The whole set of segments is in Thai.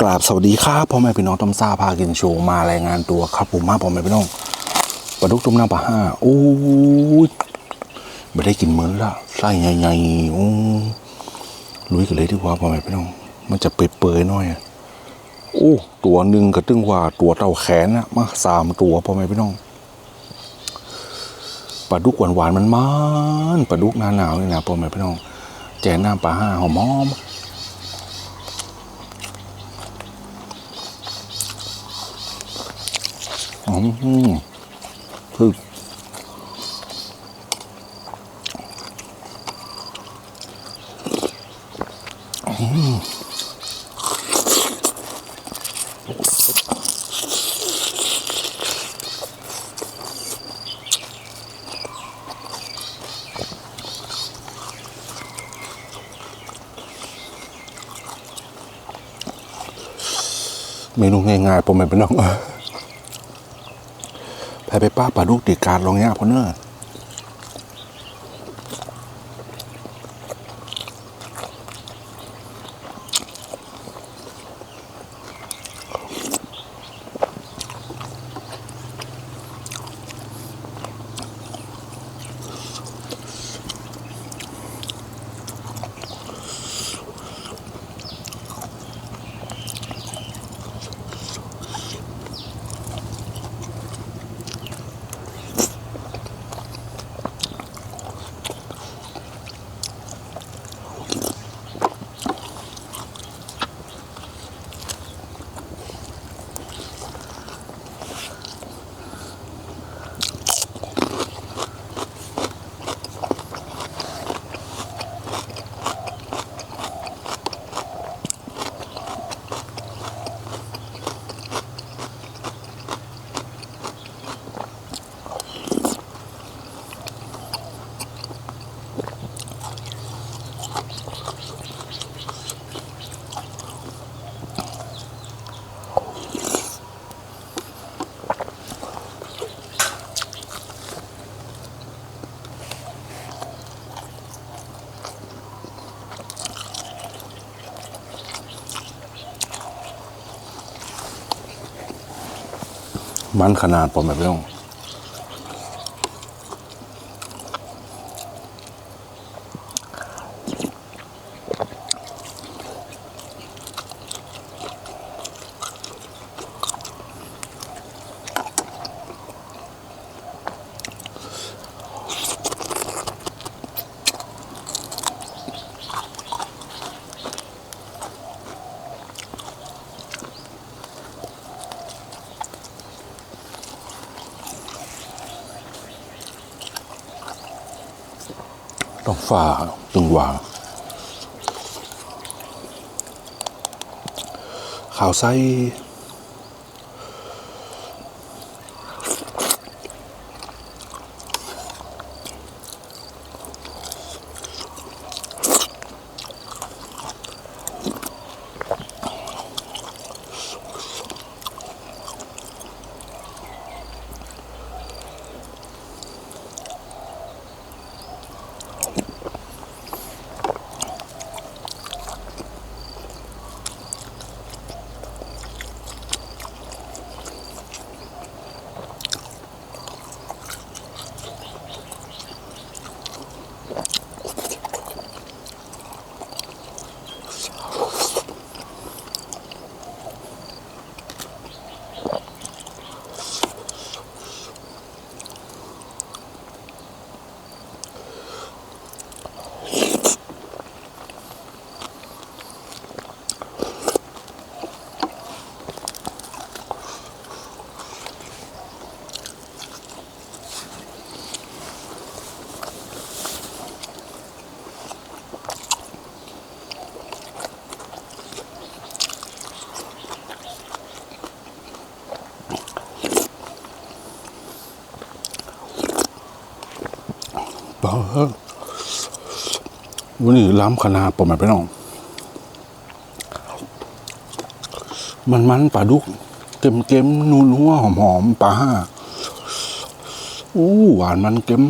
กราบสวัสดีครับพ่อแม่พี่น้องต้มซาพากินโชว์มารายงานตัวครับผมมาพ่อแม่พี่น้องปลาดุกต้มน้ำปลาห้าโอ้ยไม่ได้กินเหมือนละไส้ใหญ่ๆโอ้ลุยกันเลยดีกว่าพ่อแม่พี่น้อง มันจะเปื่อยๆหน่อยอะโอ้ตัวหนึ่งก็ตึงว่าตัวเต่าแขนนะมาสามตัวพ่อแม่พี่น้อง ปลาดุกหวานๆมันมันปลาดุกหน้าหนาวนี่นะพ่อแม่พี่น้องแจกน้ำปลาห้าหอมหอืมคืออื ง่ายๆผมไม่เป็นน้องไปไปป้าปลาลูกติดการลงเนี้ยพอเนอะ มันขนาดผมแบบนี้ ต้องฝ่าตึงวางข่าวไส้ วันนี้ล้ำขนาดผมแบบนี้น้อง มันมันปลาดุกเค็มเค็มนัวนัวหอมหอมปลาห้าอู้หวานมันเค็ม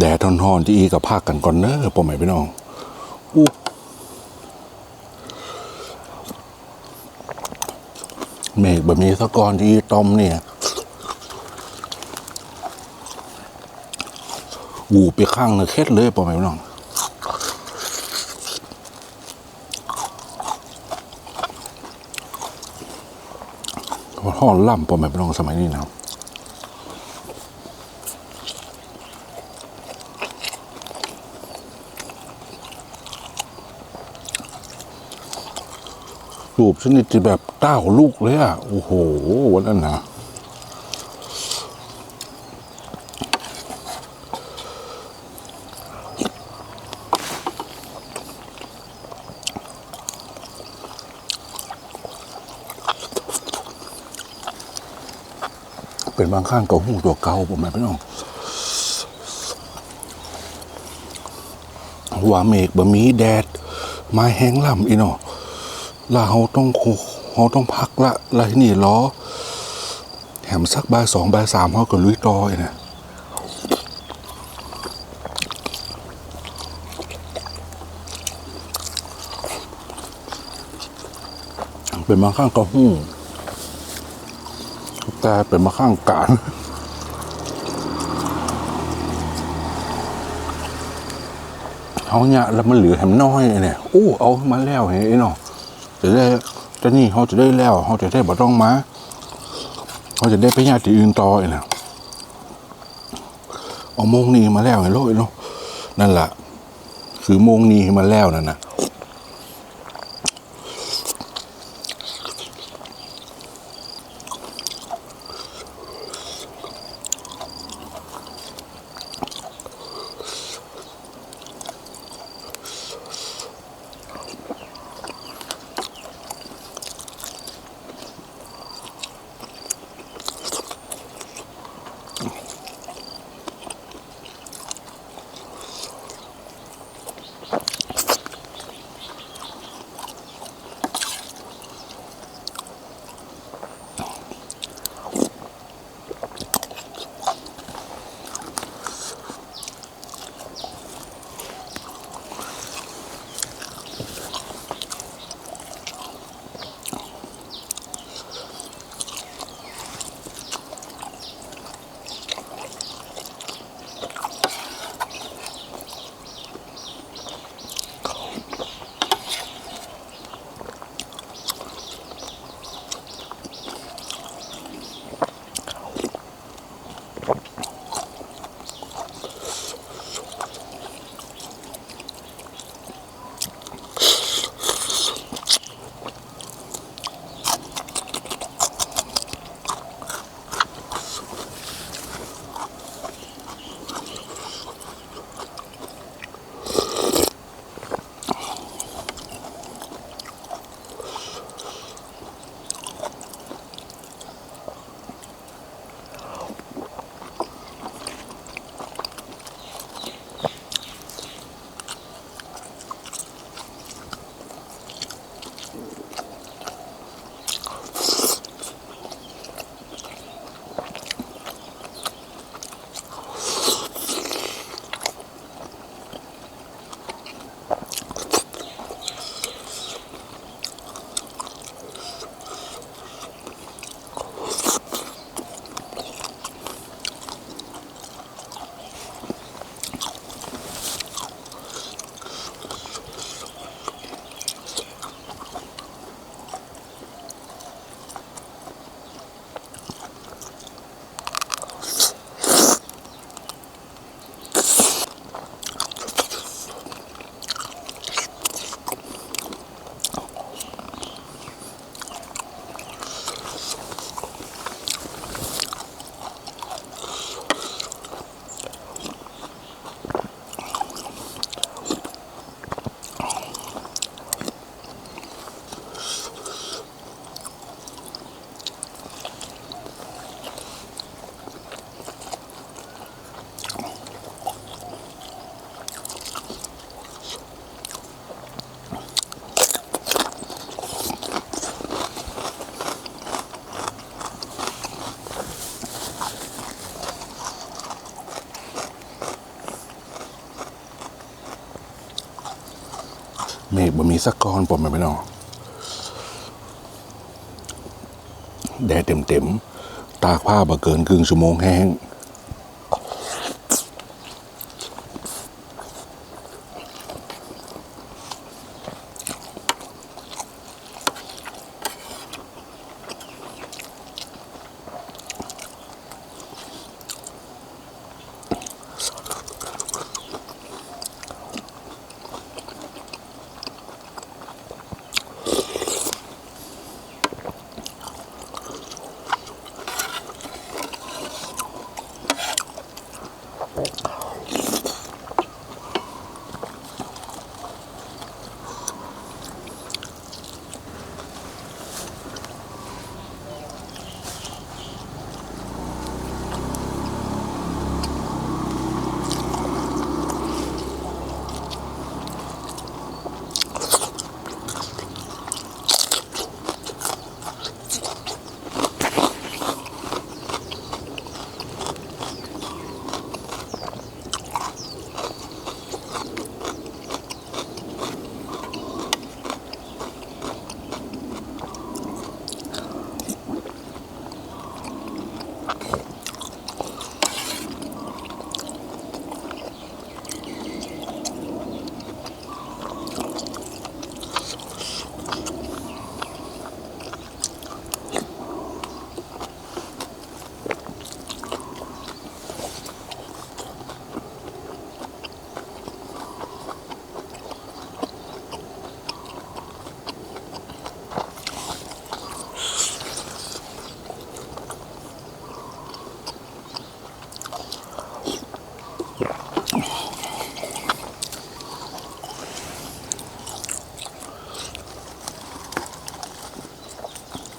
แดดทอนๆที่อีกับภาคกันก่อนเนอะพ่อแม่พี่น้องอู้เมฆแบบนี้สะกอนที่อีต้มเนี่ยวูไปข้างเนอะเคล็ดเลยพ่อแม่พี่น้องหอนล่ำพ่อแม่พี่น้องสมัยนี้นะครับ รูปชนิดที่แบบเต้าลูกเลยอะ โอ้โห วันนั้นนะเป็นบางข้างเกาหูตัวเก่าผมไม่พี่น้องว่าเมฆบะมีแดดไม้แห้งล่ำอีนาะแล้วเราต้องเราต้องพักละอะไรนี่ล้อแถมสักบ่ายสองบ่ายสามเขาก็ลุยต่ออีกนะเป็นมาข้างกระหู้แต่เป็นมาข้างกางเขาเนี่ยแล้วมันเหลือแถมน้อยเนี่ย โอ้ เอามาแล้วเห็นไอ้เนาะ จะได้จะนี่เขาจะได้แล้วเขาจะได้บ่ต้องมาเขาจะได้ไปญาติอื่นต่อเอีกนะเอาโมงนี้มาแล้วไงโลกเนาะนั่นแหละคือโมงนี้มาแล้วนั่นนะ สักก้อนผมไม่น้องแดดเต็มๆตากผ้าบ่เกินครึ่งชั่วโมงแห้ง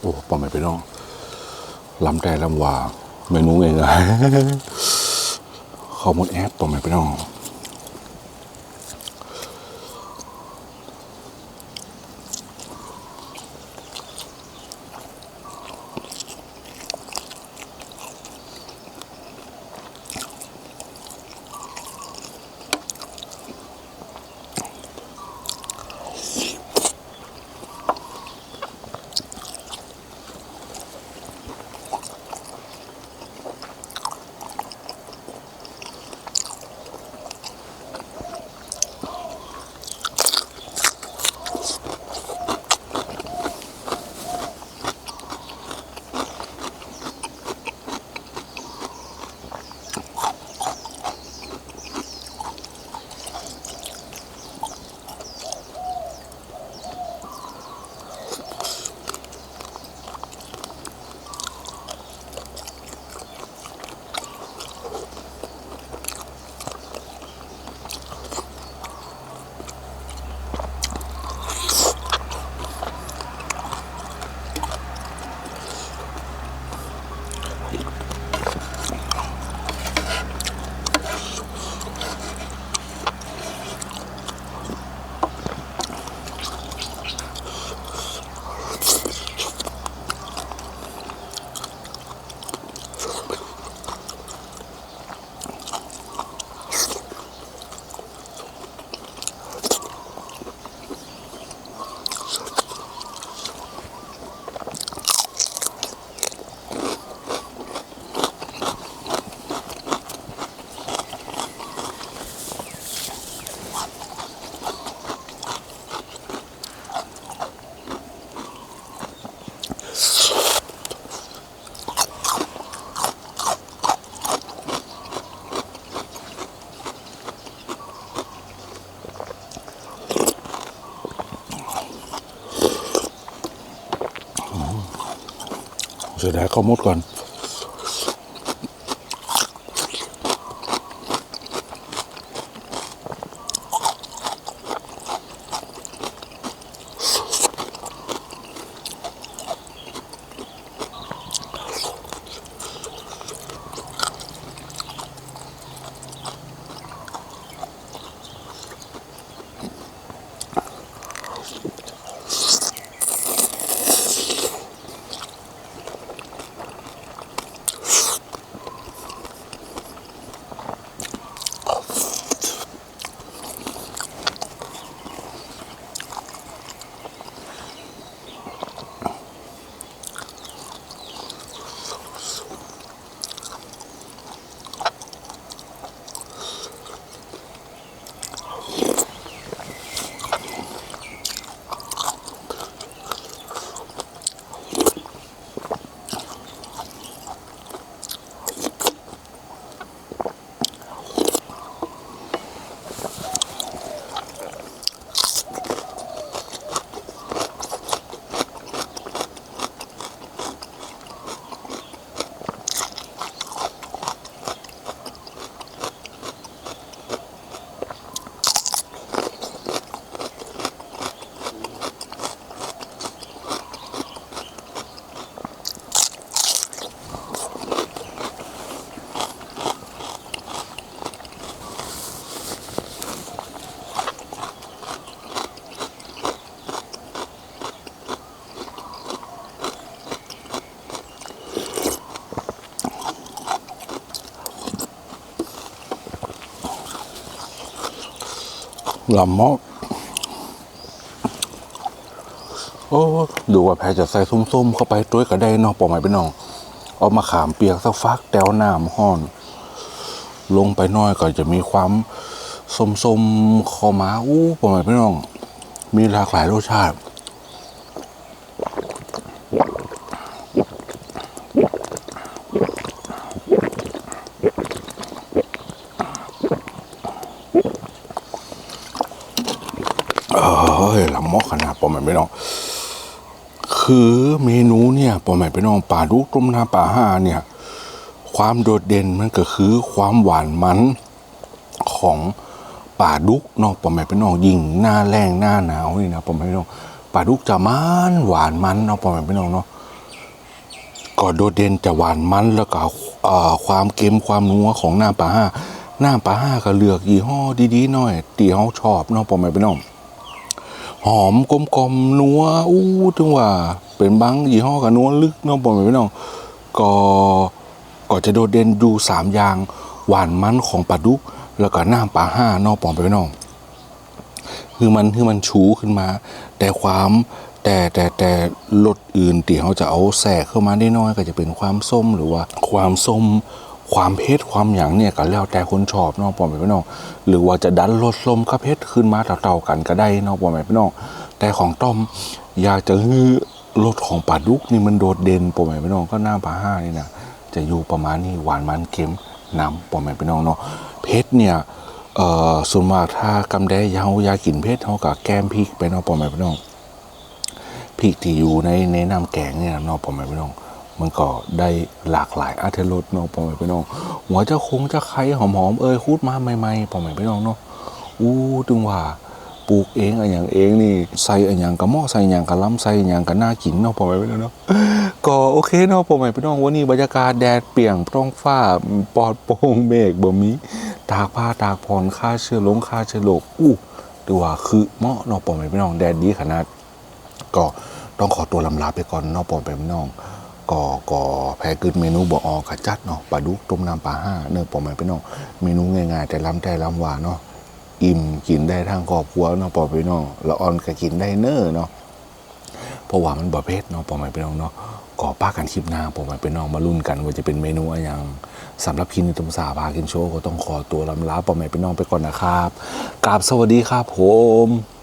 โอ้ปอมไปน้องลำแต่ลำว่าเมนูง่ายๆข้าวหมดแอปปอมไปน้อง เสียดายข้ามุดก่อน ลำมอกโอ้ดูว่าแพรจะใส่ส้มๆ เข้าไปด้วยก็ได้นอกปอหมายไปน้อง เอามาขามเปียกสักฟักแต้วน้ำห้อน ลงไปน้อยก็จะมีความส้มๆคอมาอู้ปอหมายไปน้อง มีหลากหลายรสชาติ เอ้ยละมอกขนาดปอหมายไปน้อง คือเมนูเนี่ยปอหมายไปน้องป่าดุกต้มน้ำป่าห้าเนี่ย ความโดดเด่นมันก็คือความหวานมันของป่าดุกเนาะปอหมายไปน้องยิ่งหน้าแรงหน้าหนาวนี่นะปอหมายไปน้องป่าดุกจะมันหวานมันเนาะปอหมายไปน้องเนาะก็โดดเด่นจะหวานมันแล้วก็ความเค็มความนัวของหน้ำป่าห้าหน้ำป่าห้าก็เลือกยี่ห้อดีๆหน่อยตีเฮาชอบเนาะปอหมายไปน้อง หอมกลมกลมๆนัวอู้ถึงว่า เป็นบางยี่ห้อกับนัวลึกเนาะบอกไม่น้องก็ก็จะโดดเด่นดูสามอย่าง หวานมันของปลาดุก แล้วก็น้ำปลาห้านอกปอมไปน้องคือมันคือมันชูขึ้นมา แต่ความแต่แต่แต่รสอื่นที่เขาจะเอาแทรกเข้ามาได้น้อยก็จะเป็นความส้มหรือว่าความส้ม ความเผ็ดความหยางเนี่ยก็แล้วแต่คนชอบเนาะปอมไปพี่น้องหรือว่าจะดันรสสมกับเผ็ดขึ้นมาเต่าๆกันก็ได้เนาะปอมไปพี่น้องแต่ของต้อมอยากจะฮื้อรสของปลาดุกนี่มันโดดเด่นปอมไปพี่น้องก็น้ำปลาห้านี่นะจะอยู่ประมาณนี้หวานมันเค็มน้ำปอมไปพี่น้องเนาะเผ็ดเนี่ยเอ่อส่วนมากถ้ากำแดเฮาอยากินเผ็ดเฮากับแก้มพริกไปเนาะพ่อแม่พี่น้องพริกที่อยู่ในในน้ำแกงเนี่ยเนาะพ่อแม่พี่น้อง มันก็ได้หลากหลายอรรถรสเนาะพ่อแม่พี่น้องหัวจะคงจะไข่หอมๆเอ้ยคูดมาใหม่ๆพ่อแม่พี่น้องเนาะอู้ถึงว่าปลูกเองอะไรอย่างเองนี่ใส่อะไรอย่างกระหม้อใส่อย่างกระล้ำใส่อย่างกระน่ากินเนาะพ่อแม่พี่น้องเนาะก็โอเคเนาะพ่อแม่พี่น้องวันนี้บรรยากาศแดดเปียงท้องฟ้าปลอดโปร่งเมฆบ่มีตากผ้าตากผ่อนฆ่าเชื้อลงฆ่าเชื้อโรคอู้ดูว่าคือเหมาะเนาะพ่อแม่พี่น้องแดดดีขนาด ก็ต้องขอตัวลำลาไปก่อนเนาะพ่อแม่พี่น้อง ก็ก็แพ้กึดเมนูบ่ออกขจัดเนาะปลาดุกต้มน้ำปลาห้าเนื้อพ่อม่พี่น้องเมนูง่ายๆแต่ล้ำแต่ล้ำหวานเนาะอิ่มกินได้ทั้งครอบครัวเนาะพ่อแม่พี่น้องละอ่อนก็กินได้เน้อเนาะเพราะว่ามันบ่เผ็ดเนาะปอมไปน้องเนาะก็ป้ากันคลิปหน้าปอมไปเป็นน้องมาลุ้นกัน ว่าจะเป็นเมนูอะไรอย่างสำหรับคินตมสาพากินโชว์ก็ต้องขอตัวลำลาปอมไปเป็นน้องไปก่อนนะครับกราบสวัสดีครับผม